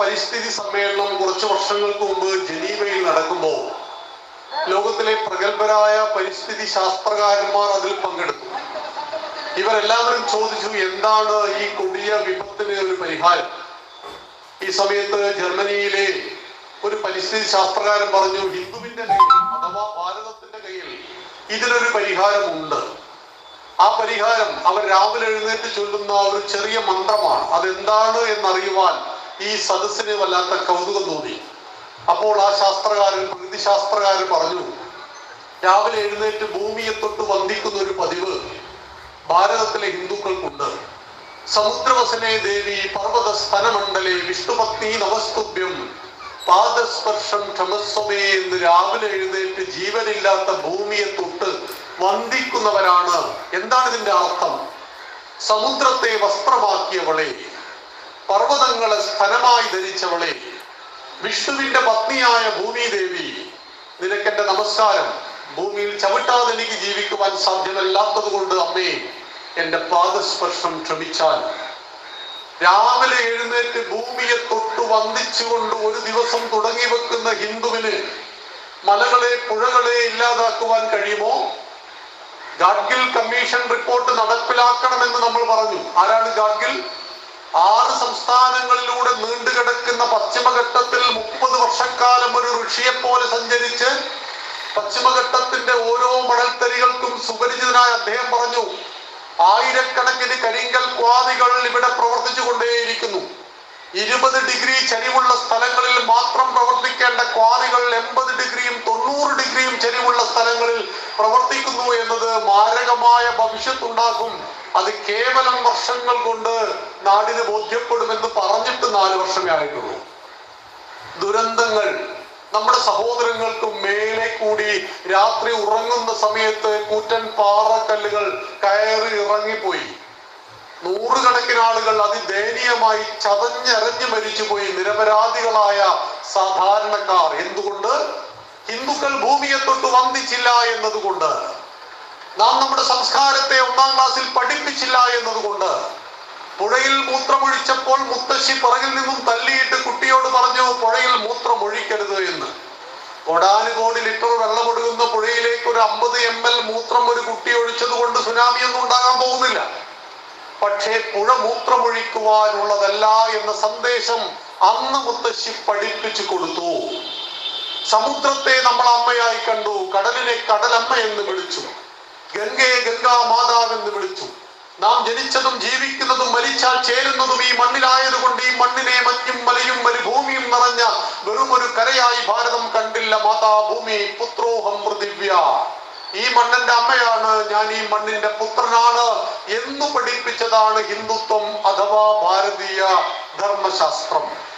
പരിസ്ഥിതി സമ്മേളനം കുറച്ച് വർഷങ്ങൾക്ക് മുമ്പ് ജനീവയിൽ നടക്കുമ്പോൾ ലോകത്തിലെ പ്രഗത്ഭരായ പരിസ്ഥിതി ശാസ്ത്രകാരന്മാർ അതിൽ പങ്കെടുത്തു. ഇവരെല്ലാവരും ചോദിച്ചു എന്താണ് ഈ കൊടിയ വിപത്തിന് ഒരു പരിഹാരം? ഈ സമയത്ത് ജർമ്മനിയിലെ ഒരു പരിസ്ഥിതി ശാസ്ത്രകാരൻ പറഞ്ഞു ഹിന്ദുവിന്റെ കയ്യിൽ അഥവാ ഭാരതത്തിന്റെ കയ്യിൽ ഇതിനൊരു പരിഹാരമുണ്ട്. ആ പരിഹാരം അവർ രാവിലെ എഴുന്നേറ്റ് ചൊല്ലുന്ന ഒരു ചെറിയ മന്ത്രമാണ്. അതെന്താണ് എന്നറിയുവാൻ ഈ സദസ്സിനെ വല്ലാത്ത കൗതുകം തോന്നി. അപ്പോൾ ആ ശാസ്ത്രകാരൻ പ്രകൃതി ശാസ്ത്രകാരൻ പറഞ്ഞു രാവിലെ എഴുന്നേറ്റ് ഭൂമിയെ തൊട്ട് വന്ദിക്കുന്ന ഒരു പതിവ് ഭാരതത്തിലെ ഹിന്ദുക്കൾക്കുണ്ട്. സമുദ്രവസനെ ദേവി പർവത സ്ഥലമണ്ഡലെ വിഷ്ണുപത്നി നമസ്തുഭ്യം പാദസ്പർശം ക്ഷമസ്വമേ എന്ന് രാവിലെ എഴുന്നേറ്റ് ജീവനില്ലാത്ത ഭൂമിയെ തൊട്ട് വന്ദിക്കുന്നവരാണ്. എന്താണ് ഇതിന്റെ അർത്ഥം? സമുദ്രത്തെ വസ്ത്രമാക്കിയവളെ പർവതങ്ങളെ സ്ഥലമായി ധരിച്ചവളെ വിഷ്ണുവിന്റെ പത്നിയായ ഭൂമിദേവി നിനക്കെന്റെ നമസ്കാരം. ഭൂമിയിൽ ചവിട്ടാതെ എനിക്ക് ജീവിക്കുവാൻ സാധ്യമല്ലാത്തത് കൊണ്ട് അമ്മേ എന്റെ പാദസ്പർശം ക്ഷമിച്ചാൽ. രാവിലെ എഴുന്നേറ്റ് ഭൂമിയെ തൊട്ടു വന്ദിച്ചുകൊണ്ട് ഒരു ദിവസം തുടങ്ങി വെക്കുന്ന ഹിന്ദുവിന് മലകളെ പുഴകളെ ഇല്ലാതാക്കുവാൻ കഴിയുമോ? ഗാഡ്ഗിൽ കമ്മീഷൻ റിപ്പോർട്ട് നടപ്പിലാക്കണമെന്ന് നമ്മൾ പറഞ്ഞു. ആരാണ് ഗാഡ്ഗിൽ? ആറ് സംസ്ഥാനങ്ങളിലൂടെ നീണ്ടുകിടക്കുന്ന പശ്ചിമഘട്ടത്തിൽ മുപ്പത് വർഷക്കാലം ഒരു ഋഷിയെ പോലെ സഞ്ചരിച്ച് പശ്ചിമഘട്ടത്തിന്റെ ഓരോ മണൽത്തരികൾക്കും സുപരിചിതനായ അദ്ദേഹം പറഞ്ഞു ആയിരക്കണക്കിന് കരിങ്കൽ ക്വാറികൾ ഇവിടെ പ്രവർത്തിച്ചു കൊണ്ടേയിരിക്കുന്നു ഇരുപത് ഡിഗ്രി ചരിവുള്ള സ്ഥലങ്ങളിൽ മാത്രം പ്രവർത്തിക്കേണ്ട ക്വാറികൾ എൺപത് ഡിഗ്രിയും തൊണ്ണൂറ് ഡിഗ്രിയും ചരിവുള്ള സ്ഥലങ്ങളിൽ പ്രവർത്തിക്കുന്നു എന്നത് മാരകമായ ഭവിഷ്യത്തുണ്ടാക്കും. അത് കേവലം വർഷങ്ങൾ കൊണ്ട് നാടിന് ബോധ്യപ്പെടുമെന്ന് പറഞ്ഞിട്ട് നാല് വർഷമേ ആയിട്ടുള്ളൂ. ദുരന്തങ്ങൾ നമ്മുടെ സഹോദരങ്ങൾക്ക് മേലെ കൂടി രാത്രി ഉറങ്ങുന്ന സമയത്ത് കൂറ്റൻ പാറക്കല്ലുകൾ കയറി ഇറങ്ങിപ്പോയി. നൂറുകണക്കിന് ആളുകൾ അതിദയനീയമായി ചതഞ്ഞരഞ്ഞു മരിച്ചുപോയി. നിരപരാധികളായ സാധാരണക്കാർ. എന്തുകൊണ്ട്? ഹിന്ദുക്കൾ ഭൂമിയെ തൊട്ട് വന്ദിച്ചില്ല എന്നതുകൊണ്ട്. നാം നമ്മുടെ സംസ്കാരത്തെ ഒന്നാം ക്ലാസ്സിൽ പഠിപ്പിച്ചില്ല എന്നതുകൊണ്ട് പുഴയിൽ മൂത്രമൊഴിച്ചപ്പോൾ മുത്തശ്ശി പുറകിൽ നിന്നും തല്ലിയിട്ട് കുട്ടിയോട് പറഞ്ഞു പുഴയിൽ മൂത്രമൊഴിക്കരുത് എന്ന്. കോടാനുകോടി ലിറ്റർ വെള്ളമൊടുകുന്ന പുഴയിലേക്ക് ഒരു അമ്പത് എം എൽ മൂത്രം ഒരു കുട്ടി ഒഴിച്ചത് കൊണ്ട് സുനാമി ഒന്നും ഉണ്ടാകാൻ പോകുന്നില്ല. പക്ഷേ പുഴ മൂത്രമൊഴിക്കുവാനുള്ളതല്ല എന്ന സന്ദേശം അന്ന് മുത്തശ്ശി പഠിപ്പിച്ചു കൊടുത്തു. സമുദ്രത്തെ നമ്മൾ അമ്മയായി കണ്ടു കടലിനെ കടലമ്മ എന്ന് വിളിച്ചു. ഗംഗയെ ഗംഗാ മാതാവ് എന്ന് വിളിച്ചു. നാം ജനിച്ചതും ജീവിക്കുന്നതും മരിച്ചാൽ ചേരുന്നതും ഈ മണ്ണിലായതുകൊണ്ട് ഈ മണ്ണിനെ മഞ്ഞും മലയും മരുഭൂമിയും നിറഞ്ഞ വെറും ഒരു കരയായി ഭാരതം കണ്ടില്ല മാതാ ഭൂമി പുത്രോഹം പൃഥിവ്യ ഈ മണ്ണിന്റെ അമ്മയാണ് ഞാൻ ഈ മണ്ണിന്റെ പുത്രനാണ്. എന്ന് പഠിപ്പിച്ചതാണ് ഹിന്ദുത്വം അഥവാ ഭാരതീയ ധർമ്മശാസ്ത്രം.